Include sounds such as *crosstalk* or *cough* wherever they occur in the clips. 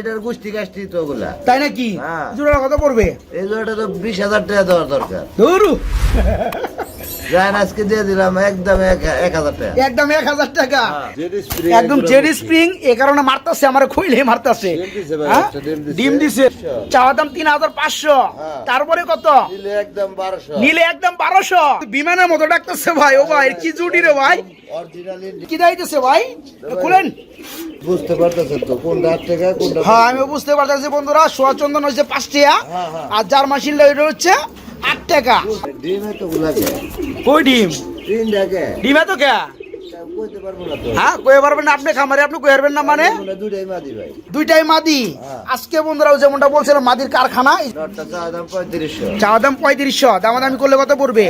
এটার গোষ্ঠী গাষ্ঠী তো ওগুলা। তাই নাকি? হ্যাঁ। জোড়া কত পড়বে? এই জোড়াটা তো বিশ হাজার টাকা দেওয়ার দরকার। ধরু। যাই আজকে দিয়ে দিলাম একদম এক হাজার টাকা। একদম এক হাজার টাকা। হ্যাঁ। একদম জেডি স্প্রিং এ কারণে মারতাছে আমার খইলে মারতাছে। ডিম দিছে হ্যাঁ? চাওয়া দাম তিন হাজার পাঁচশো। হ্যাঁ। তারপরে কত? নিলে একদম বারোশো। বিমানের মতো ডাকতেছে ভাই ও ভাই কি জুটি রে ভাই। কি দাইতেছে ভাই? খুলেন। বুঝতে পারতেছেন তো কোনটা আট টাকা কোনটা হ্যাঁ আমি বুঝতে পারতেছি বন্ধুরা সোয়া চন্দন হচ্ছে পাঁচ টাকা। হ্যাঁ। আর যার মাসিল এটা হচ্ছে আট টাকা। ডিমে তো গুলাকে কই ডিম? তিন টাকা ডিমে তো কে? হ্যাঁ কয়ে পারবেন না আপনি খামারে আপনি কয়ে পারবেন না মানে? ভাই। দুইটাই মাদি? হ্যাঁ। আজকে বন্ধুরা যেমনটা বলছিলাম মাদির কারখানা চা দাম পঁয়ত্রিশশো। চাওয়া দাম পঁয়ত্রিশশো দামাদামি করলে কত পড়বে?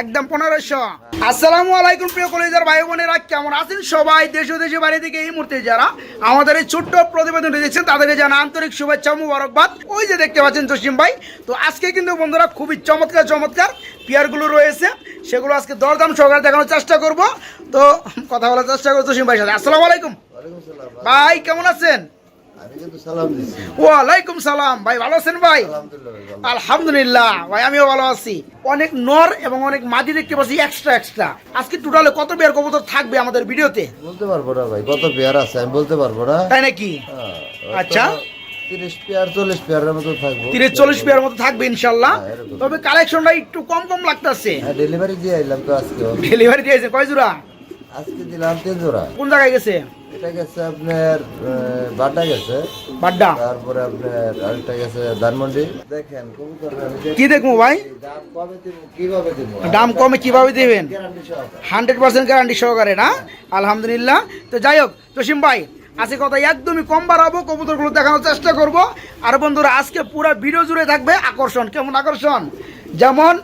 একদম পনেরোশো। আসসালামু আলাইকুম প্রিয় কলেজের ভাই বোনেরা কেমন আছেন সবাই? দেশ বাইরে থেকে এই মুহূর্তে যারা আমাদের এই ছোট্ট প্রতিবেদনটি দেখছেন তাদেরকে জানা আন্তরিক শুভেচ্ছা মুবারকবাদ। ওই যে দেখতে পাচ্ছেন জসিম ভাই তো আজকে কিন্তু বন্ধুরা খুবই চমৎকার চমৎকার পেয়ারগুলো রয়েছে। সেগুলো আজকে দরদাম সহকারে দেখানোর চেষ্টা করব। তো কথা বলার চেষ্টা করব জসিম ভাইয়ের সাথে। আসসালামু আলাইকুম। ভাই কেমন আছেন? ওয়ালাইকুম সালাম। ভাই ভালো আছেন ভাই? আলহামদুলিল্লাহ ভাই, আমিও ভালো আছি। অনেক নর এবং অনেক মাদি দেখতে পাচ্ছি এক্সট্রা এক্সট্রা আজকে টোটালে কত পেয়ার কবুতর থাকবে আমাদের ভিডিওতে? বলতে পারব না ভাই কত পেয়ার আছে আমি বলতে পারব না। তাই নাকি? হ্যাঁ, আচ্ছা। তিরিশ পেয়ার চল্লিশ পেয়ারের মতো থাকব। তিরিশ চল্লিশ পেয়ার মতো থাকবে ইনশাল্লাহ। হ্যাঁ, তবে কালেকশনটা একটু কম কম লাগতেছে। হ্যাঁ ডেলিভারি দিয়ে আইলাম তো আজকে। ডেলিভারি দিয়েছে কয় জোড়া? আজকে দিলাম তিন জোড়া। কোন জায়গায় গেছে? এটা গেছে আপনার গেছে। বাড্ডা? তারপরে আপনার আরেকটা গেছে ধানমন্ডি। দেখেন কবুতর কি দেখব ভাই? দাম কবে দিব কীভাবে দিব? দাম কমে কীভাবে দেবেন? হান্ড্রেড পার্সেন্ট গ্যারান্টি সহকারে না? আলহামদুলিল্লাহ। তো যাই হোক জসিম ভাই আজকে কথা একদমই কম বাড়াবো, কবুতরগুলো দেখানোর চেষ্টা করব। আর বন্ধুরা, আজকে পুরো ভিডিও জুড়ে থাকবে আকর্ষণ। কেমন আকর্ষণ? যেমন,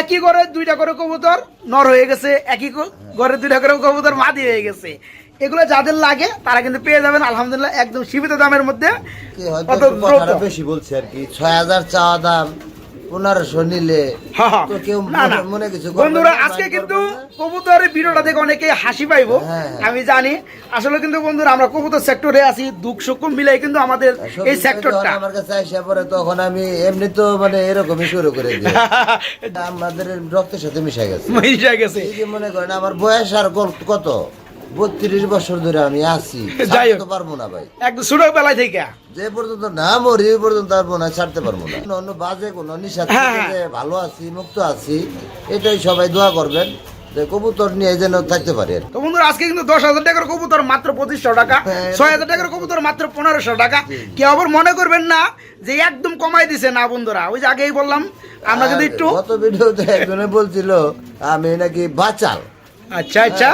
একই ঘরে দুইটা করে কবুতর, নর হয়ে গেছে, একই ঘরে দুইটা করে কবুতর মাদি হয়ে গেছে। এগুলো যাদের লাগে, তারা কিন্তু পেয়ে যাবেন, আলহামদুলিল্লাহ, একদম সীমিত দামের মধ্যে। বেশি বলছি আর কি। ছয় হাজার চাওয়া দাম পনেরোশো নিলে হা, হা। তো কেউ না, না। মনে- কিছু বন্ধুরা আজকে কিন্তু কবুতরের ভিডিওটা দেখে অনেকে হাসি পাইবো। হ্যাঁ, হ্যাঁ। আমি জানি। আসলে কিন্তু বন্ধুরা আমরা কবুতর সেক্টরে আছি দুঃখ মিলাই কিন্তু আমাদের এই সেক্টরটা আমার কাছে আসে পরে তখন আমি এমনি তো মানে এরকমই শুরু করে দিই। *laughs* আমাদের রক্তের সাথে মিশে গেছে। মিশে গেছে। মনে করেন আমার বয়স আর কত? বত্রিশ বছর ধরে আমি আছি। ছাড়তে। পারব না ভাই। একদম ছোট বেলায় থেকে। যে পর্যন্ত না মরি ওই পর্যন্ত আর মনে ছাড়তে পারব না। অন্য বাজে কোনো নিশা হ্যাঁ, হ্যাঁ। ভালো আছি মুক্ত আছি এটাই সবাই দোয়া করবেন যে কবুতর নিয়ে যেন থাকতে পারে। তো বন্ধুরা আজকে কিন্তু দশ হাজার টাকার কবুতর মাত্র পঁচিশশো টাকা হ্যাঁ। ছয় হাজার টাকার কবুতর মাত্র পনেরোশো টাকা। কেউ আবার মনে করবেন না যে একদম কমাই দিছে? না বন্ধুরা ওই যে আগেই বললাম আমরা কিন্তু একটু গত ভিডিওতে একজনে বলছিল আমি নাকি বাচাল। আচ্ছা আচ্ছা।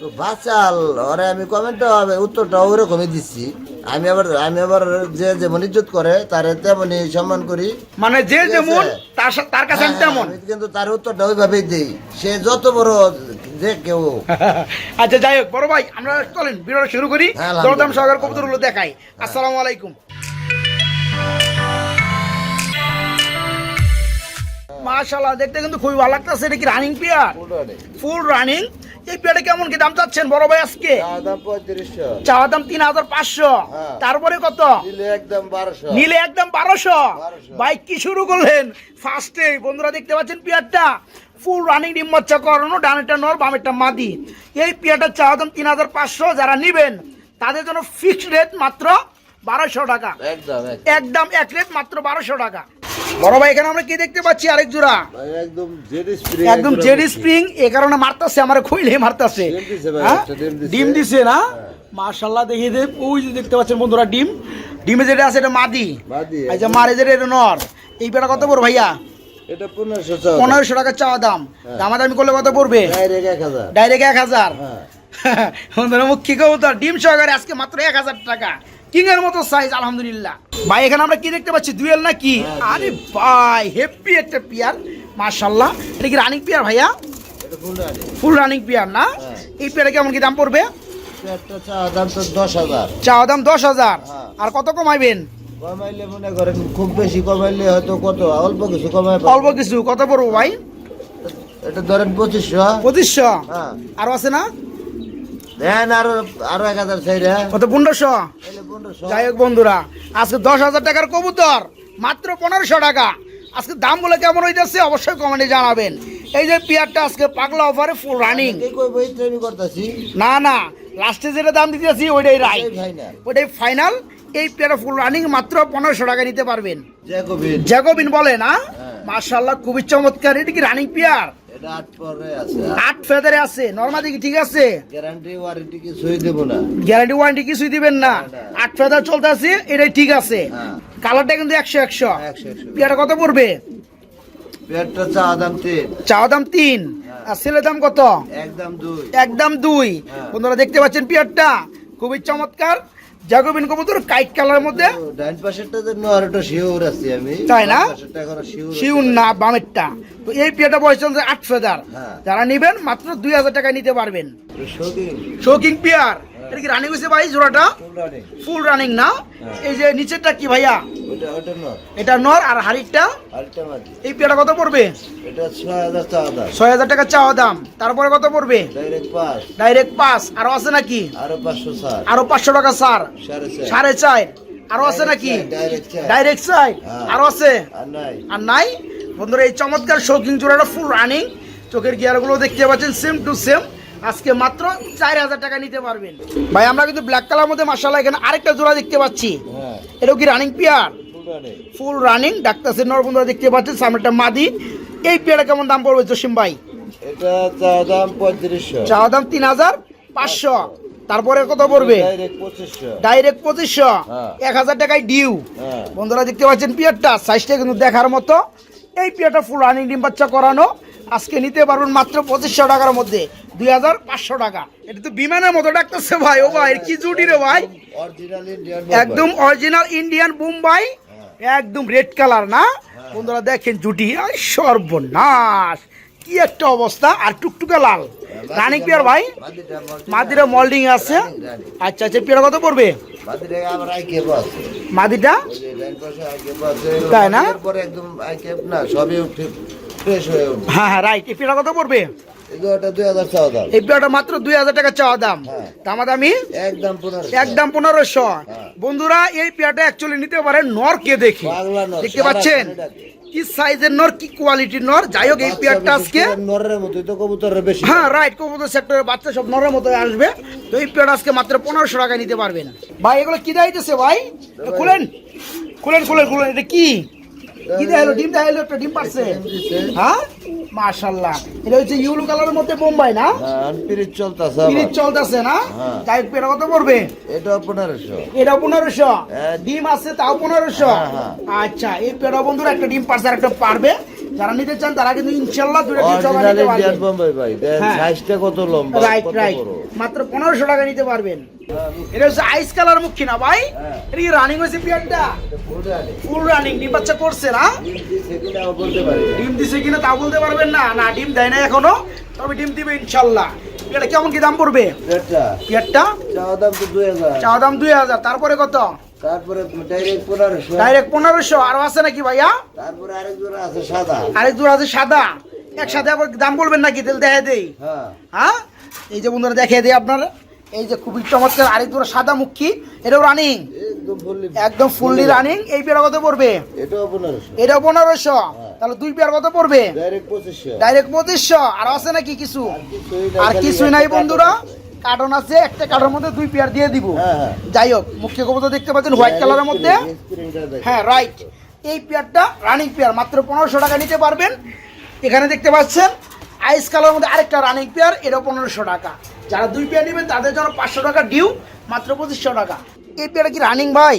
তো বাচাল। ওরে আমি কমেন্টটা উত্তরটা ওরকমই দিচ্ছি। আমি আবার আমি আবার যে যেমন ইজ্জত করে তারে তেমনই সম্মান করি। মানে যে যেমন তার তার কাছে আমি হ্যাঁ, তেমন। কিন্তু তার উত্তরটা ওইভাবেই দিই। সে যত বড় যে কেউ *laughs* আচ্ছা যাই হোক বড় ভাই আমরা চলেন ভিডিওটা শুরু করি। হ্যাঁ, দরদাম সহকার কবুতরগুলো দেখাই। আসসালামু আলাইকুম। মাশাআল্লাহ দেখতে কিন্তু খুবই ভালো লাগতেছে। এটা কি রানিং পেয়ার ফুল রানিং এই পেয়ারটা কেমন কি দাম চাচ্ছেন বড় ভাই আজকে? চাওয়া দাম তিন হাজার পাঁচশো। হ্যাঁ। তারপরে কত? নিলে একদম বারোশো। 1200 বাইক কি শুরু করলেন? ফার্স্টে বন্ধুরা দেখতে পাচ্ছেন পিয়ারটা। ফুল রানিং ডিম বাচ্চা করানো ডানেরটা নর বামেরটা মাদি। এই পিয়ারটা চাওয়া দাম তিন হাজার পাঁচশো যারা নিবেন তাদের জন্য ফিক্সড রেট মাত্র বারোশো টাকা। একদম একদম। এক রেট মাত্র বারোশো টাকা। বড় ভাই এখানে আমরা কি দেখতে পাচ্ছি? আরেক জোড়া। একদম জেডি স্প্রিং একদম জেডি স্প্রিং এ কারণে মারতাছে আমার খইলে মারতাছে। ডিম দিছে হ্যাঁ? দিছে। না? মার্শাল্লাহ দেখিয়ে দে। ওই যে দেখতে পাচ্ছেন বন্ধুরা ডিম। ডিমে যেটা আছে এটা মাদি। যে মারে যেটা এটা নর। এই পেটা কত পড়বে ভাইয়া? এটা পনেরোশো টাকা চাওয়া দাম। দামাদামি করলে কত পড়বে? ডাইরেক্ট এক হাজার। হ্যাঁ। *laughs* বন্ধুরা মুখ কি কবুতর ডিম সহকারে আজকে মাত্র এক হাজার টাকা। কিং এর মতো সাইজ আলহামদুলিল্লাহ। ভাই এখানে আমরা কি দেখতে পাচ্ছি? দুয়েল না কি আরে ভাই হেপি একটা পিয়ার মার্শাল্লাহ এটা কি রানিং পিয়ার ভাইয়া? ফুল রানিং পিয়ার না? হ্যাঁ। এই পেয়ারে কেমন কি দাম পড়বে? চাওয়া দাম দশ হাজার। হ্যাঁ। আর কত কমাইবেন? কমাইলে মনে করেন খুব বেশি কমাইলে হয়তো কত? অল্প কিছু কমাই অল্প কিছু কত পড়ব ভাই? এটা ধরেন পঁচিশশো। পঁচিশশো। হ্যাঁ। আরও আছে না? দেন আরও আরও এক হাজার চাইরা কত পনেরোশো? যাই হোক বন্ধুরা আজকে দশ হাজার টাকার কবুতর মাত্র পনেরোশো টাকা। আজকে দাম বলে কেমন হইতেছে অবশ্যই কমেন্টে জানাবেন। এই যে পেয়ারটা আজকে পাগলা অফারে ফুল রানিং না না লাস্টে যেটা দাম দিতেছি ওইটাই রাইট ভাই ওইটাই ফাইনাল এই পেয়ারা ফুল রানিং মাত্র পনেরোশো টাকা নিতে পারবেন। জ্যাকোবিন। বলে না হ্যাঁ। মার্শাল্লাহ খুবই চমৎকার। এটা কি রানিং পেয়ার? এটা আট পরে আছে আট ফেদারে আছে নর্মাদি কি ঠিক আছে? গ্যারান্টি ওয়ারেন্টি কিছুই দেবো না। গ্যারান্টি ওয়ারেন্টি কিছুই দিবেন না। আট ফেদার চলতে এটাই ঠিক আছে। হ্যাঁ। কালারটা কিন্তু একশো একশো। একশো একশো। পেয়ারা কত পড়বে? চা দাম তিন। চাওয়া দাম তিন। আর ছেলের দাম কত? একদম দুই। একদম দুই। হ্যাঁ। বন্ধুরা দেখতে পাচ্ছেন পেয়ারটা। খুবই চমৎকার। জাগোবিন কবুতর কাইট কালার মধ্যে। ও, পাশেরটা যে শিওর আছে আমি। তাই না? শিওর না বামেরটা। তো এই পেয়ারটা বয়স চলছে আট ফেদার হ্যাঁ। যারা নেবেন মাত্র দুই হাজার টাকা নিতে পারবেন। শোকিং শৌকিং পেয়ার। এটা কি রানিং হয়েছে ভাই জোড়াটা? ফুল রানিং না? হ্যাঁ। এই যে নিচেরটা কি ভাইয়া? এটা নর আর হাড়িরটা? এই পেয়ারটা কত পড়বে? ছয় হাজার টাকা চাওয়া দাম। তারপরে কত পড়বে? ডাইরেক্ট পাস আরও আছে নাকি? আরও পাঁচশো টাকা সার সাড়ে চার। আরও আছে নাকি? ডাইরেক্ট সাইড হ্যাঁ। আরও আছে? আর নাই। আর নাই? বন্ধুরা এই চমৎকার শৌখিন জোড়াটা ফুল রানিং চোখের গিয়ারগুলো দেখতে পাচ্ছেন সেম টু সেম আজকে মাত্র চার হাজার টাকা নিতে পারবেন। ভাই আমরা কিন্তু ব্ল্যাক কালার মধ্যে মাসাল্লাহ এখানে আরেকটা জোড়া দেখতে পাচ্ছি। হ্যাঁ। এটাও কি running pair full running doctor নর বন্ধুরা দেখতে পাচ্ছেন সামনেটা মাদি। এই পেয়ারটা কেমন দাম পড়বে জসিম ভাই? এটা চা দাম পঁয়ত্রিশশো। চাওয়া দাম তিন হাজার পাঁচশো। তারপরে কত পড়বে? ডাইরেক্ট পঁচিশশো। হ্যাঁ। এক হাজার টাকায় ডিউ হ্যাঁ। বন্ধুরা দেখতে পাচ্ছেন পিয়ারটা সাইজটা কিন্তু দেখার মতো। এই পিয়ারটা ফুল রানিং ডিম বাচ্চা করানো। আজকে নিতে পারবেন মাত্র পঁচিশশো টাকার মধ্যে। দুই হাজার পাঁচশো টাকা। এটা তো বিমানের মতো ডাকতেছে ভাই ও ভাই কি জুটি রে ভাই। একদম অরিজিনাল ইন্ডিয়ান বোম্বাই একদম রেড কালার না? বন্ধুরা দেখেন জুটি সর্বনাশ কি একটা অবস্থা আর টুকটুকে লাল। রানিং পিয়ার ভাই মাদিরা মল্ডিং আছে। আচ্ছা আচ্ছা পিয়ার কত পড়বে? মাদিটা? তাই না? হয়ে হ্যাঁ হ্যাঁ রাইট পিয়ার কত পড়বে? এই দাম। পেয়ারটা মাত্র দুই হাজার টাকা চাওয়া দাম। হ্যাঁ। দামাদামি? একদম পনেরো একদম পনেরোশো। হ্যাঁ। বন্ধুরা এই পেয়ারটা অ্যাকচুয়ালি নিতে পারেন নর কে দেখে দেখতে পাচ্ছেন। কি সাইজের নর কি কোয়ালিটির নর? যাই হোক এই পেয়ারটা আজকে নরের মতোই তো কবুতরের বেশি। হ্যাঁ রাইট কবুতর সেক্টরের বাচ্চা সব নরের মতো আসবে। তো এই পেয়ারটা আজকে মাত্র পনেরোশো টাকায় নিতে পারবেন। ভাই এগুলো কি দাইতেছে ভাই? খুলেন। খুলেন খুলেন খুলেন। এটা কি? কি দেখাইলো ডিম দেখাইলো একটা ডিম পারছে। হ্যাঁ? এটা হচ্ছে ইউলো কালারের মধ্যে বোম্বাই না? হ্যাঁ পিরিচ চলতেছে না? তাই হোক, এটা কত পড়বে? এটা পনেরোশো। এটা পনেরোশো। হ্যাঁ। ডিম আছে তাও পনেরোশো। হ্যাঁ, হ্যাঁ। আচ্ছা এই পেড়া বন্ধুরা একটা ডিম পারছে আর একটা পারবে। যারা নিতে চান তারা কিন্তু ইনশাল্লাহ দুটো সবাই নিতে পারবেন। হ্যাঁ। সাইজটা কত লম্বা রাইট রাইট মাত্র পনেরোশো টাকা নিতে পারবেন। এটা হচ্ছে আইস কালার মুখী না ভাই? হ্যাঁ। এটা কি রানিং হয়েছে পিয়ারটা ফুল রানিং ডিম বাচ্চা করছে না? ডিম দিছে কিনা ও বলতে পারি। না। ডিম দিছে কিনা তা বলতে পারবেন না। না ডিম দেয় না এখনও। তবে ডিম দিবে ইনশাল্লাহ। এটা কেমন কি দাম পড়বে? পিয়ারটা চাওয়া দাম তো দুই হাজার। চাওয়া দাম দুই হাজার। তারপরে কত? তারপরে ডাইরেক্ট পনেরোশো। ডাইরেক্ট পনেরোশো। আরও আছে নাকি ভাইয়া? তারপরে আরেক জোড়া আছে সাদা। আরেক আছে সাদা। একসাথে আবার দাম বলবেন নাকি? তেল দেখা দেই। হ্যাঁ। হ্যাঁ? এই যে বন্ধুরা দেখিয়ে দিই আপনারা। এই যে খুবই চমৎকার আরেক সাদা মুখী। এটাও রানিং একদম ফুললি রানিং এই পেয়ারা কত পড়বে? এটাও পনেরোশো। এটাও পনেরোশো। তাহলে দুই পেয়ার কত পড়বে? ডাইরেক্ট পঁচিশশো। ডাইরেক্ট পঁচিশশো। আর আছে নাকি কিছু? আর কিছুই নাই বন্ধুরা। কার্টন আছে একটা কার্টনের মধ্যে দুই পেয়ার দিয়ে দিব। হ্যাঁ, হ্যাঁ। যাই হোক মুখ্য কবুতর দেখতে পাচ্ছেন হোয়াইট কালারের মধ্যে। হ্যাঁ রাইট এই পেয়ারটা রানিং পেয়ার মাত্র পনেরোশো টাকা নিতে পারবেন। এখানে দেখতে পাচ্ছেন আইস কালার মধ্যে আরেকটা রানিং পেয়ার এটা পনেরোশো টাকা। যারা দুই পেয়ার নেবেন তাদের জন্য পাঁচশো টাকা ডিউ মাত্র পঁচিশশো টাকা। এই পেয়ারটা কি রানিং ভাই।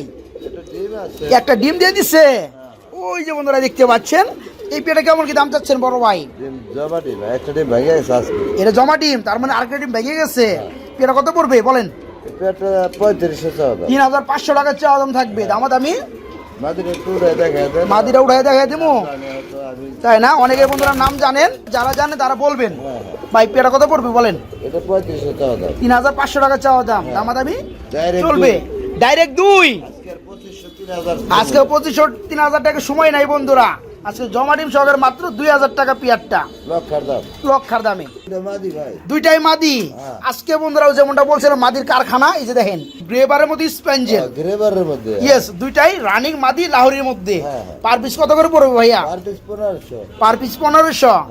একটা ডিম দিয়ে দিচ্ছে ওই যে বন্ধুরা দেখতে পাচ্ছেন এই পেয়ারটা কেমন কি দাম চাচ্ছেন বড় ভাই। এটা জমা ডিম তার মানে আরেকটা ডিম ভেঙে গেছে। পেয়ারটা কত পড়বে বলেন? দাম। তিন হাজার পাঁচশো টাকার চাওয়া দাম থাকবে। একটু দেখায় মাদিরা উঠাই দেখাই দেবো। তাই না? অনেকে বন্ধুরা নাম জানেন যারা জানে তারা বলবেন। হ্যাঁ, ভাই পেয়ারটা কত পড়বে বলেন? দাম। তিন হাজার পাঁচশো টাকা চাওয়া দাম। দামাদামি? Direct চলবে। ডাইরেক্ট দুই। আজকে পঁচিশশো তিন হাজার টাকা সময় নাই বন্ধুরা। আজকে জমা ডিম সহকারে মাত্র দুই হাজার টাকা পিয়ারটা। লক্ষার দামে। দুইটাই মাদি। হ্যাঁ। আজকে বন্ধুরাও যেমনটা বলছিলাম মাদির কারখানা এই যে দেখেন গ্রেবারের মধ্যে স্পেঞ্জেল গ্রেবারের মধ্যে। ইয়েস দুইটাই রানিং মাদি লাহোরির মধ্যে। হ্যাঁ, হ্যাঁ। পার পিস কত করে পড়বে ভাইয়া? পার পিস পনেরোশো। পার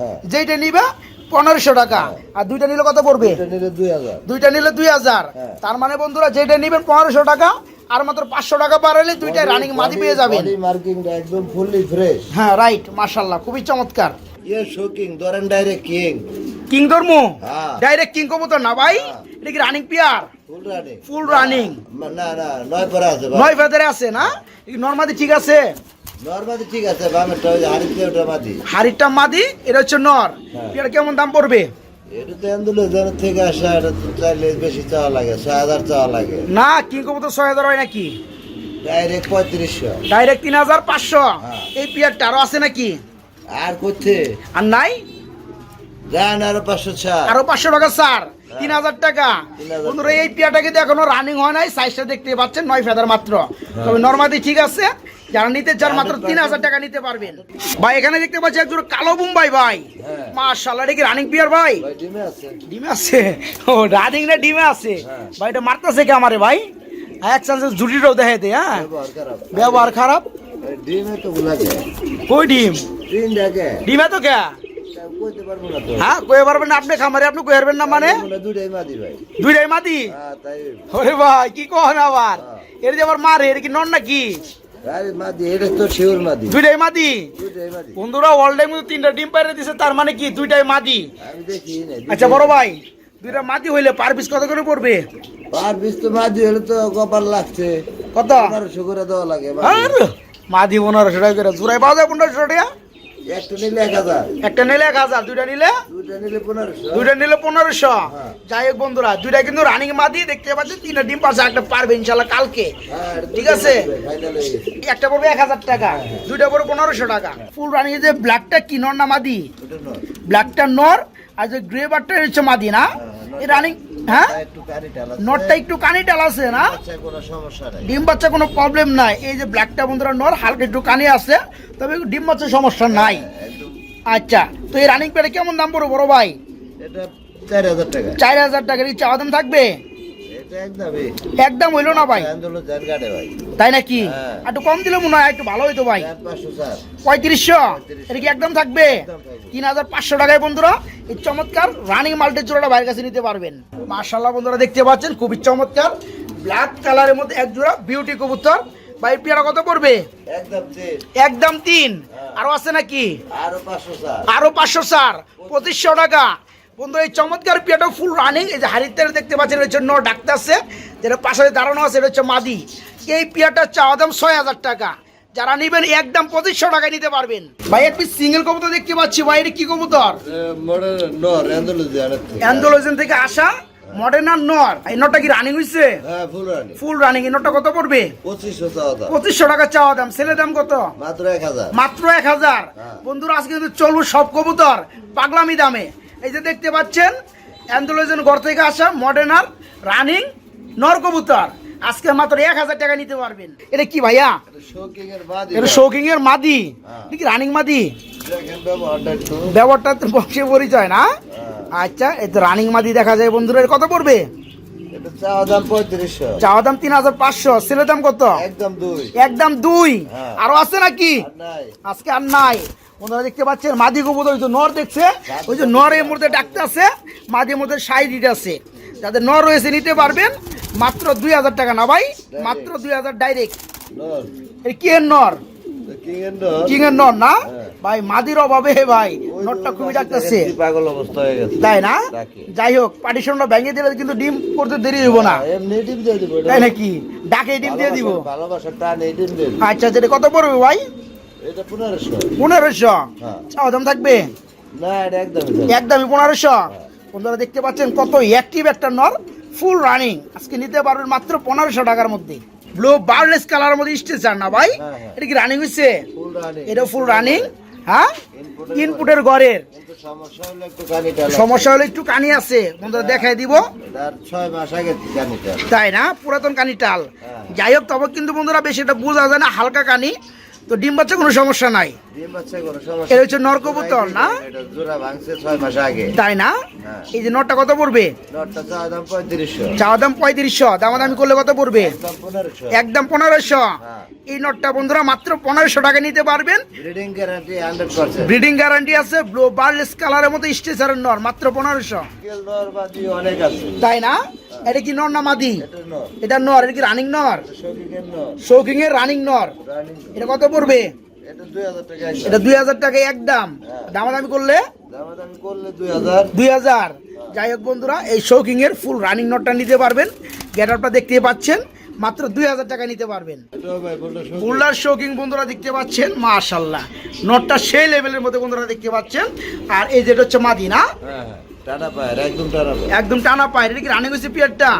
হ্যাঁ। যেইটা নিবে পনেরোশো টাকা। আর দুইটা নিলে কত পড়বে? দুইটা নিলে দুই হাজার। হ্যাঁ। তার মানে বন্ধুরা যেটা নিবেন পনেরোশো টাকা আর মাত্র পাঁচশো টাকা বাড়ালে দুইটাই রানিং মাদি পেয়ে যাবেন। মার্কিংটা একদম ফুললি ফ্রেশ হ্যাঁ রাইট মার্শাল্লাহ খুবই চমৎকার। ইয়ে শোকিং ধরেন ডাইরেক্ট কিং কিং ধর্ম। ডাইরেক্ট কিং কবুতর না ভাই। এটা কি রানিং পিয়ার ফুল রানিং না না নয় পরে আছে নয় ফেদারে আছে না? নর্মাদি ঠিক আছে? ঠিক আছে বামেরটা হাড়িটা মাদি। এটা হচ্ছে নর। হ্যাঁ। কেমন দাম পড়বে? এটা তো আন্দোলন থেকে আসা এটা তো চাইলে বেশি চাওয়া লাগে ছয় হাজার চাওয়া লাগে। না কিং কবুতর ছয় হাজার হয় নাকি? ডাইরেক্ট পঁয়ত্রিশশো। ডাইরেক্ট তিন হাজার পাঁচশো। হ্যাঁ। এই পিয়ারটা আরও আছে নাকি? আর করছে আর নাই? আরও পাঁচশো ছাড়। আরও পাঁচশো টাকা স্যার তিন হাজার টাকা। 3,000 বন্ধুরা এই পিয়াটা কিন্তু এখনও রানিং হয় নাই সাইজটা দেখতে পাচ্ছেন নয় ফেদার মাত্র। তবে নর্মাদি ঠিক আছে যারা নিতে চান মাত্র তিন হাজার টাকা নিতে পারবেন। ভাই এখানে দেখতে পাচ্ছি একজন কালো বুম্বাই ভাই। হ্যাঁ। মাশাল্লাহ এটা কি রানিং পিয়ার ভাই? ডিমে আছে। ও রানিং না ডিমে আছে? হ্যাঁ। ভাই এটা মারতেছে কে আমারে ভাই? এক চান্স ঝুটিটাও দেখে দে হ্যাঁ? ব্যবহার খারাপ। ডিমে তো লাগে কই ডিম? তিন ডাকে ডিমে তো কে? হ্যাঁ কয়ে পারবেন আপনি খামারে আপনি কয়ে পারবেন না মানে? মনে মাদি ভাই। দুইটাই মাদি? হ্যাঁ ওরে ভাই কি কন আবার। এর যে আবার মারে এর কি নন নাকি? মাদি দুইটাই বন্ধুরা অল টাইম তিনটা ডিম পাইরে দিছে তার মানে কি? দুইটাই মাদি? আচ্ছা বড় ভাই দুইটা মাদি হইলে পার পিস কত করে পড়বে? পার পিস তো মাদি হলে তো কপাল লাগছে। কত? পনেরোশো করে দেওয়া লাগে। আর মাদি পনেরোশো টাকা করে জোড়াই পাওয়া যায় পনেরোশো টাকা? একটা নিলে এক হাজার। একটা নিলে এক হাজার দুইটা নিলে? দুইটা নিলে পনেরোশো। হ্যাঁ। যাই হোক বন্ধুরা দুইটা কিন্তু রানিং মাদি দেখতে পাচ্ছেন তিনটা ডিম পাশে একটা পারবে ইনশাল্লাহ কালকে। হ্যাঁ, ঠিক আছে। হয়ে। একটা পড়বে এক হাজার টাকা দুইটা পড়বে পনেরোশো টাকা। ফুল রানিং যে ব্ল্যাকটা কি নর না মাদি ব্ল্যাকটা নর। আর যে গ্রে বারটা হচ্ছে মাদি না? এই রানিং হ্যাঁ? একটু টাল আছে। না? ডিম বাচ্চা কোনো প্রবলেম নাই। এই যে ব্ল্যাকটা বন্ধুরা নর হালকা একটু কানে আছে তবে ডিম বাচ্চার সমস্যা নাই। আচ্ছা তো এই রানিং কেমন দাম পড়বে বড় ভাই? এটা চার হাজার টাকা। চার হাজার টাকার এই চাওয়া দাম থাকবে? একদম হইল না ভাই। তাই নাকি? হ্যাঁ। একটু কম দিলে মনে হয় একটু ভালো হইতো ভাই। পঁয়ত্রিশশো? এটা কি একদম থাকবে? তিন হাজার পাঁচশো টাকায় বন্ধুরা এই চমৎকার রানিং মাল্টের জোড়াটা বাইরের কাছে নিতে পারবেন। মার্শাল্লাহ বন্ধুরা দেখতে পাচ্ছেন খুবই চমৎকার। ব্ল্যাক কালারের মধ্যে এক জোড়া বিউটি কবুতর। ভাই পেয়ারা কত পড়বে? একদম তিন। আরও আছে নাকি? আরও পাঁচশো চার। পঁচিশশো টাকা। বন্ধু এই চমৎকার পিয়াটা ফুল রানিং এই যে হাড়িতে দেখতে পাচ্ছেন ন ডাক্তার আছে যেটা পাশে দাঁড়ানো আছে এটা হচ্ছে মাদি। এই পিয়াটার চাওয়া দাম ছয় হাজার টাকা। যারা নিবেন একদম পঁচিশশো টাকায় নিতে পারবেন। ভাই একটি সিঙ্গেল কবুতর দেখতে পাচ্ছি। ভাই এটা কি কবুতর? অ্যান্ডোলজেন থেকে আসা। মডার্নার নর। এই নটটা কি রানিং হইছে? হ্যাঁ ফুল রানি ফুল রানিং এই নটটা কত পড়বে? চাওয়া দাম। টাকা চাওয়া দাম। ছেলে দাম কত? মাত্র হ্যাঁ। বন্ধুরা আজকে কিন্তু চলবো সব কবুতর। পাগলামি দামে। এই যে দেখতে পাচ্ছেন অ্যান্ডোলজেন ঘর থেকে আসা মডার্নার রানিং নরকবুতর। আজকে মাত্র এক হাজার টাকা নিতে পারবেন। এটা কি ভাইয়া? এটা শৌকিং এর মাদি? হ্যাঁ। কি রানিং মাদি? ব্যবহারটা বংশে পরিচয় না? হ্যাঁ। আচ্ছা এই তো রানিং মাদি দেখা যায় বন্ধুরা কত পড়বে? চাওয়া দাম তিন হাজার পাঁচশো ছেলে দাম কত? একদম দুই। একদম দুই। হ্যাঁ। আরও আছে নাকি? আজকে আর নাই। ওনারা দেখতে পাচ্ছেন মাদি কবুতর ওই যে নর দেখছে ওই যে নরের মধ্যে ডাকতে আছে মাদির মধ্যে সাইড আছে। যাদের নর রয়েছে নিতে পারবেন মাত্র দুই হাজার টাকা না ভাই? মাত্র দুই হাজার ডাইরেক্ট কি এর নর? কিং এর নর। না? হ্যাঁ। ভাই মাদির অভাবে ভাই নরটা খুবই ডাকতেছে। পাগল অবস্থা হয়ে গেছে। তাই না? যাই হোক পার্টিশনটা ভেঙে দিলে কিন্তু ডিম করতে দেরি হইব না। এমনি ডিম দিয়ে দিব তাই নাকি? ডাকে ডিম দিয়ে দিব। ভালোবাসার টান এই ডিম দিয়ে আচ্ছা যেটা কত পড়বে ভাই? এটা পনেরোশো। হ্যাঁ। চাওয়া দাম থাকবে? না এটা একদম একদমই পনেরোশো? বন্ধুরা দেখতে পাচ্ছেন কত অ্যাক্টিভ একটা নর ফুল রানিং আজকে নিতে পারবেন মাত্র পনেরোশো টাকার মধ্যে। ব্লু বার্লেস কালার মধ্যে স্টেচার না ভাই? হ্যাঁ, হ্যাঁ। এটা কি রানিং হয়েছে এটা ফুল রানিং হ্যাঁ? ইনপুটের ঘরের। সমস্যা হলো একটু কানি আছে। বন্ধুরা দেখাই দিব। তাই না? পুরাতন কানি টাল হ্যাঁ। যাই হোক তবে কিন্তু বন্ধুরা বেশি এটা বোঝা যায় না হালকা কানি। তো ডিম বাচ্চা কোনো সমস্যা নাই। এটা হচ্ছে নর কবুতর, না? তাই না? হ্যাঁ। এই যে নটটা কত পড়বে? চাওয়া দাম পঁয়ত্রিশশো। দাম দামাদামি করলে কত পড়বে? একদম পনেরোশো। হ্যাঁ। এই নটটা বন্ধুরা মাত্র পনেরোশো টাকা নিতে পারবেন। ব্রিডিং গ্যারান্টি আছে ব্লু বার্লেস কালারের মতো স্টেচারের নর মাত্র পনেরোশো। তাই না? এটা কি নর না মাদি? এটা নর। এটা কি রানিং নর? শৌকিং এর রানিং নর। এটা কত পড়বে? এটা দুই হাজার টাকা একদম। একদম দামাদামি করলে? দুই হাজার। যাই হোক বন্ধুরা এই শৌকিং এর ফুল রানিং নটটা নিতে পারবেন। গেটারটা দেখতে পাচ্ছেন। মাত্র দুই হাজার টাকা নিতে পারবেন। উল্লার শৌকিং বন্ধুরা দেখতে পাচ্ছেন মাশাল্লাহ নটটা সেই লেভেলের মধ্যে বন্ধুরা দেখতে পাচ্ছেন। আর এই যেটা হচ্ছে মাদি না হ্যাঁ। হ্যাঁ একদম টানা পায়ের। পায় এটা কি রানিং হয়েছে পিয়ারটা?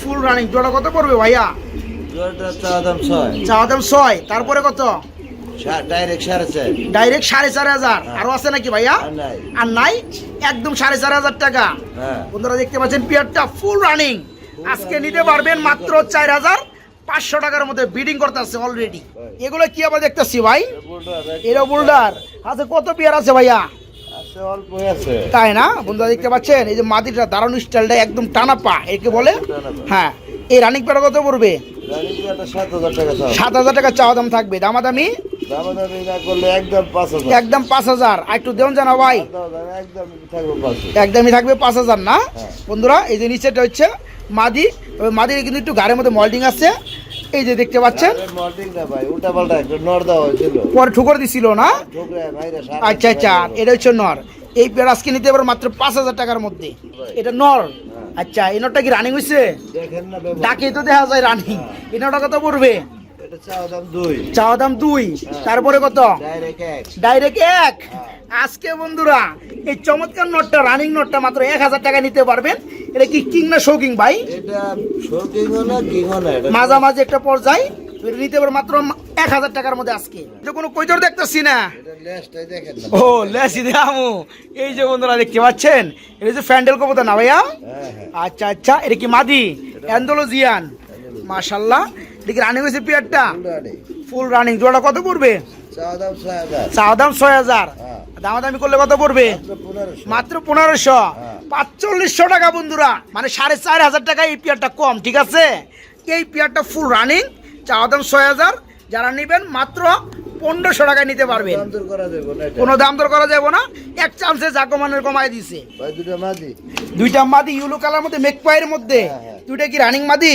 ফুল রানিং জোড়া কত পড়বে ভাইয়া? চাওয়া দাম ছয়। তারপরে কত? ডাইরেক্ট সাড়ে চার। হাজার। আরও আছে নাকি ভাইয়া? আর নাই। একদম সাড়ে চার হাজার টাকা। হ্যাঁ। বন্ধুরা দেখতে পাচ্ছেন পিয়ারটা ফুল রানিং আজকে নিতে পারবেন মাত্র চার হাজার পাঁচশো টাকার মধ্যে বিডিং করতেছে অলরেডি এগুলো কি আবার দেখতেছি ভাই? এরা বোল্ডার আচ্ছা কত পেয়ার আছে ভাইয়া? তাই না? বন্ধুরা দেখতে পাচ্ছেন এই যে মাদিটা দারুণ স্টাইলটা একদম টানা পা একে বলে? হ্যাঁ। এই রানিং পেয়ার কত পড়বে? সাত হাজার টাকা চাওয়া দাম থাকবে। দামাদামি? একদম পাঁচ হাজার। একটু দেন জানা ভাই। একদমই থাকবে পাঁচ হাজার না। বন্ধুরা, এই যে নিচেটা হচ্ছে মাদি। তবে মাদির কিন্তু একটু গাড়ির মধ্যে মল্ডিং আছে। এই যে দেখতে পাচ্ছেন। পরে ঠুকর দিছিল না? আচ্ছা আচ্ছা। এটা হচ্ছে নর। এই পেয়ার আজকে নিতে পারো মাত্র পাঁচ হাজার টাকার মধ্যে। এটা নর। আচ্ছা এই কি রানিং হইছে? দেখেন না ব্যবহার। ডাকে তো দেখা যায় রানিং এই নরটা কত পড়বে? চাওয়া দাম দুই। দুই। তারপরে কত? ডাইরেক্ট এক। আজকে বন্ধুরা এই চমৎকার নোটটা রানিং নোটটা মাত্র এক হাজার টাকা নিতে পারবেন। এটা কি কিং না শৌকিং ভাই? মাঝামাঝি একটা পর্যায়। এটা নিতে পারো মাত্র এক হাজার টাকার মধ্যে আজকে। এটা কোনো কৈতর দেখতেছি না। এটা লেসটাই দেখেন না। ও লেসি আমু এই যে বন্ধুরা দেখতে পাচ্ছেন? এটা যে ফ্যান্ডেল কবুতর না ভাইয়া? হ্যাঁ হ্যাঁ। আচ্ছা আচ্ছা এটা কি মাদি? অ্যান্ডোলজিয়ান। মাশাল্লাহ এটা কি রানিং হয়েছে পিয়ারটা? ফুল রানিং জোড়া কত পড়বে? চাওয়া দাম ছয় হাজার। হ্যাঁ। দামাদামি করলে কত পড়বে? মাত্র পনেরোশো। পাঁচচল্লিশশো টাকা বন্ধুরা। মানে সাড়ে চার হাজার টাকা এই পেয়ারটা কম ঠিক আছে? এই পেয়ারটা ফুল রানিং চাওয়া দাম ছয় হাজার। যারা নেবেন মাত্র পনেরোশো টাকায় নিতে পারবেন। কোনো দাম দর করা যাবে না। এক চান্সে জাকমানের কমায় দিছে। দুইটা মাদি। ইউলো কালার মধ্যে মেক পায়ের মধ্যে। হ্যাঁ, হ্যাঁ। দুইটা কি রানিং মাদি?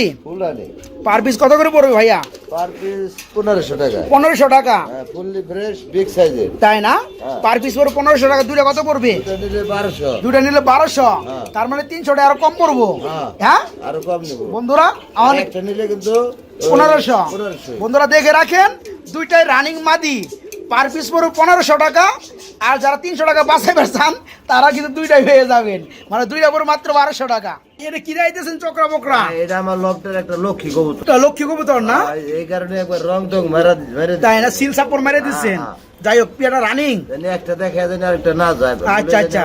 পার পিস কত করে পড়বে ভাইয়া? পার পিস পনেরোশো টাকা। পনেরোশো টাকা। হ্যাঁ ফুললি ফ্রেশ বিগ সাইজের। তাই না। পার পিস পড়বে পনেরোশো টাকা দুইটা কত পড়বে? নিলে বারোশো। দুইটা নিলে বারোশো। তার মানে তিনশো টাকা আরও কম পড়ব। হ্যাঁ। আরও কম নেব। বন্ধুরা আমার একটা নিলে কিন্তু পনেরোশো। বন্ধুরা দেখে রাখেন দুইটাই রানিং মাদি। পার পিস পড়বে পনেরোশো টাকা। আর যারা তিনশো টাকা বাসে বেচান তারা কিন্তু দুইটাই হয়ে যাবেন। মানে দুইটা পড়বে মাত্র বারোশো টাকা। এটা কি রাইতেছেন চক্রা বকরা? হ্যাঁ, এটা আমার লকটার একটা লক্ষ্মী কবুতর। লক্ষ্মী কবুতর না? এই কারণে একবার রং টং মেরা মেরে তাই না? সিল মেরে দিচ্ছেন হ্যাঁ, যাই হোক পিয়াটা রানিং একটা দেখা যায় আরেকটা না যায়। আচ্ছা আচ্ছা।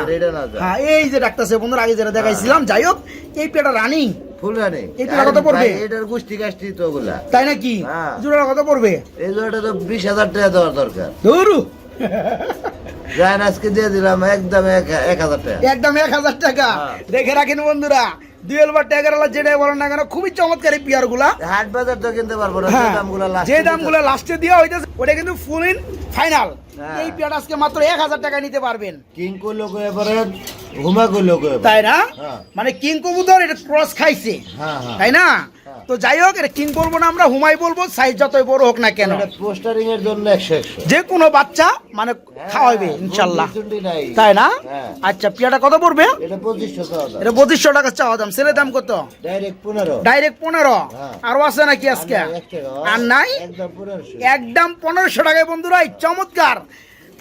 হ্যাঁ এই যে ডাক্তার বন্ধুরা আগে যেটা দেখাইছিলাম যাই হোক এই পিয়াটা রানিং ফুল এটা কত পড়বে? এটার তো ওগুলা। তাই নাকি? হ্যাঁ। জোড়া কত পড়বে? এই জোড়াটা তো বিশ হাজার টাকা দেওয়ার দরকার। ধরু। যাই আজকে দিয়ে দিলাম একদম এক এক হাজার টাকা। একদম এক হাজার টাকা। হ্যাঁ। দেখে রাখেন বন্ধুরা দুয়েল বা ট্যাগার যেটাই বলেন না কেন খুবই চমৎকার এই পিয়ার হাট বাজার তো কিনতে পারব না যে দামগুলো যে দামগুলো লাস্টে দেওয়া হইতেছে ওটা কিন্তু ফুল ইন ফাইনাল। এই পিয়ার আজকে মাত্র এক হাজার টাকা নিতে পারবেন। তাই না? হ্যাঁ। মানে কিং কবুতর এটা ক্রস খাইছে। হ্যাঁ হ্যাঁ। তাই না? তো যাই হোক এটা কিং বলব না আমরা হুমাই বলব সাইজ যতই বড় হোক না কেন। পোস্টারিং এর জন্য যে কোনো বাচ্চা মানে খাওয়াবে হ্যাঁ, ইনশাল্লাহ। তাই না? হ্যাঁ। আচ্ছা পিয়াটা কত পড়বে? এটা পঁচিশশো টাকা চাওয়া দাম। ছেলে দাম কত? ডাইরেক্ট পনেরো। হ্যাঁ। আরও আছে নাকি আজকে? আর নাই, একদম পনেরোশো। একদম পনেরোশো টাকায় বন্ধুরা এই চমৎকার।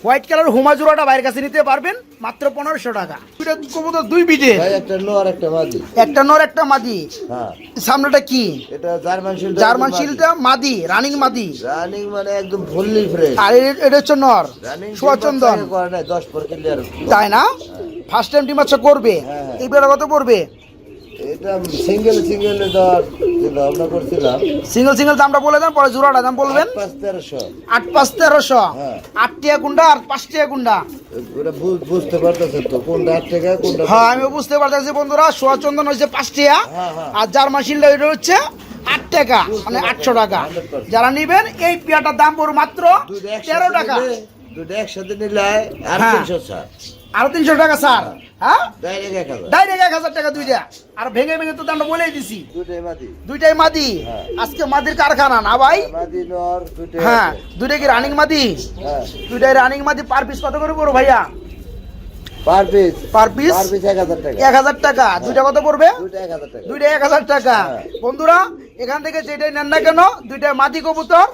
হোয়াইট কালার হুমা জোড়াটা বাইরের কাছে নিতে পারবেন মাত্র পনেরোশো টাকা। দুইটা কবুতর দুই বিটে একটা নো একটা মাদি। একটা নর একটা মাদি। হ্যাঁ। সামনেটা কি? এটা জার্মান শিল্ড জার্মান শিলটা মাদি রানিং মাদি। রানিং মানে একদম ফুললি ফ্রেশ আর এ- এটা হচ্ছে নর সুয়াচন্দন। করে নাই দশ পর ক্লিয়ার তাই না? ফার্স্ট টাইম ডিম বাচ্চা করবে। হ্যাঁ, হ্যাঁ। এই বেলা কত পড়বে? এটা সিঙ্গেল সিঙ্গেল দেওয়ার চিন্তা করছিলাম সিঙ্গেল সিঙ্গেল দামটা বলে দেন পরে জোড়াটা দাম বলবেন। পাঁচ তেরোশো। আট পাঁচ তেরোশো। হ্যাঁ। আট টিয়া গুন্ডা আর পাঁচ টিয়া গুন্ডা। ওটা বু- বুঝতে পারতেছেন তো কোনটা আট টাকা কোনটা হ্যাঁ আমি বুঝতে পারতেছি বন্ধুরা সোয়া চন্দন হচ্ছে পাঁচ টিয়া। হ্যাঁ, হ্যাঁ। আর জার্মান শিল্ড এটা হচ্ছে আট টাকা মানে আটশো টাকা। 100% যারা নিবেন এই পেয়ারটার দাম পড়বে মাত্র দুধ একসাথে তেরো টাকা। নিলে- দুধ একসাথে নিলে আর হ্যাঁ। তিনশো স্যার আরও তিনশো টাকা স্যার। হ্যাঁ? ডাইরেক্ট এক হাজার। টাকা দুইটা। আর ভেঙে ভেঙে তো দামটা বলেই দিছি। দুইটাই মাদি। হ্যাঁ। আজকে মাদির কারখানা না ভাই? হ্যাঁ। দুইটা কি রানিং মাদি? হ্যাঁ। দুইটাই রানিং মাদি পার পিস কত করে পড়ো ভাইয়া? পার পিস পার পিস এক হাজার টাকা। দুইটা কত পড়বে? দুইটা এক হাজার টাকা। হ্যাঁ। বন্ধুরা এখান থেকে যেটাই নেন না কেন দুইটা মাদি কবুতর।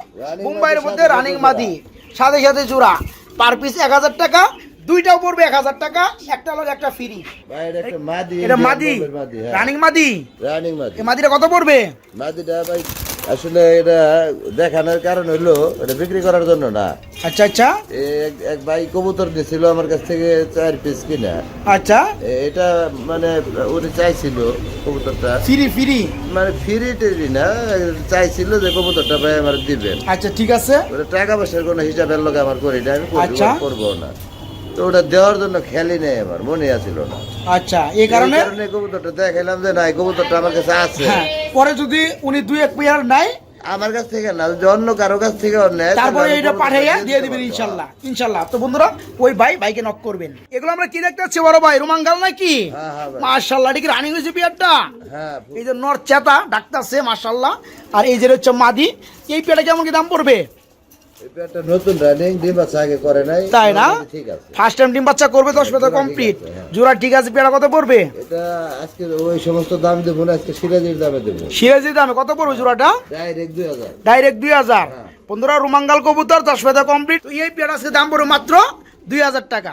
মুম্বাইয়ের মধ্যে রানিং মাদি। সাথে সাথে জোড়া। পার পিস এক হাজার টাকা দুইটাও পড়বে এক হাজার টাকা একটা হলো একটা ফ্রি এটা মাদি হ্যাঁ। রানিং মাদি? রানিং মাদি। মাদিটা কত পড়বে? মাদিটা ভাই আসলে এটা দেখানোর কারণ হলো এটা বিক্রি করার জন্য না। আচ্ছা আচ্ছা। এক- ভাই কবুতর আমার কাছ থেকে চার পিস কিনা। আচ্ছা। এটা মানে উনি চাইছিল কবুতরটা। ফ্রি ফ্রি মানে ফ্রি টেরি না চাইছিল যে কবুতরটা ভাই আমার দিবেন। আচ্ছা ঠিক আছে। টাকা পয়সার কোনো হিসাবের লোক আমার করি না আমি আচ্ছা। করব না। তো ওটা দেওয়ার জন্য নেই আমার মনে না। আচ্ছা এই কারণে এই কারণে কবুতরটা দেখাইলাম যে না এই কবুতরটা আমার কাছে আছে। হ্যাঁ পরে যদি উনি দুই এক পেয়ার নাই আমার কাছ থেকে না যদি অন্য কারও কাছ থেকে তারপরে আমি পাঠাইয়া দিয়ে দিবেন ইনশাল্লাহ ইনশাল্লাহ। তো বন্ধুরা ওই ভাই ভাইকে নক করবেন। এগুলো আমরা কি দেখতে পাচ্ছি বড় ভাই? রোমাঙ্গাল নাকি? হ্যাঁ, হ্যাঁ। মার্শাল্লাহ এটা কি রানিং হয়েছে পেয়ারটা? হ্যাঁ এই যে নর চেতা ডাক্তার সে মার্শাল্লাহ আর এই যে হচ্ছে মাদি এই পেয়ারটা কেমন কি দাম পড়বে? তাই না? ফার্স্ট টাইম ডিম বাচ্চা করবে দশ পেতা কমপ্লিট হ্যাঁ। জোড়া ঠিক আছে পেয়ারা কত পড়বে? এটা আজকে ওই সমস্ত দাম দেবো না আজকে সিরাজির দামে দেবো। সিরাজির দামে কত পড়বে জোড়াটা? ডাইরেক্ট দুই হাজার। ডাইরেক্ট দুই হাজার। হ্যাঁ। বন্ধুরা রুমাঙ্গাল কবুতর দশ পেতা কমপ্লিট এই পেয়ারা আজকে দাম পড়বে মাত্র দুই হাজার টাকা।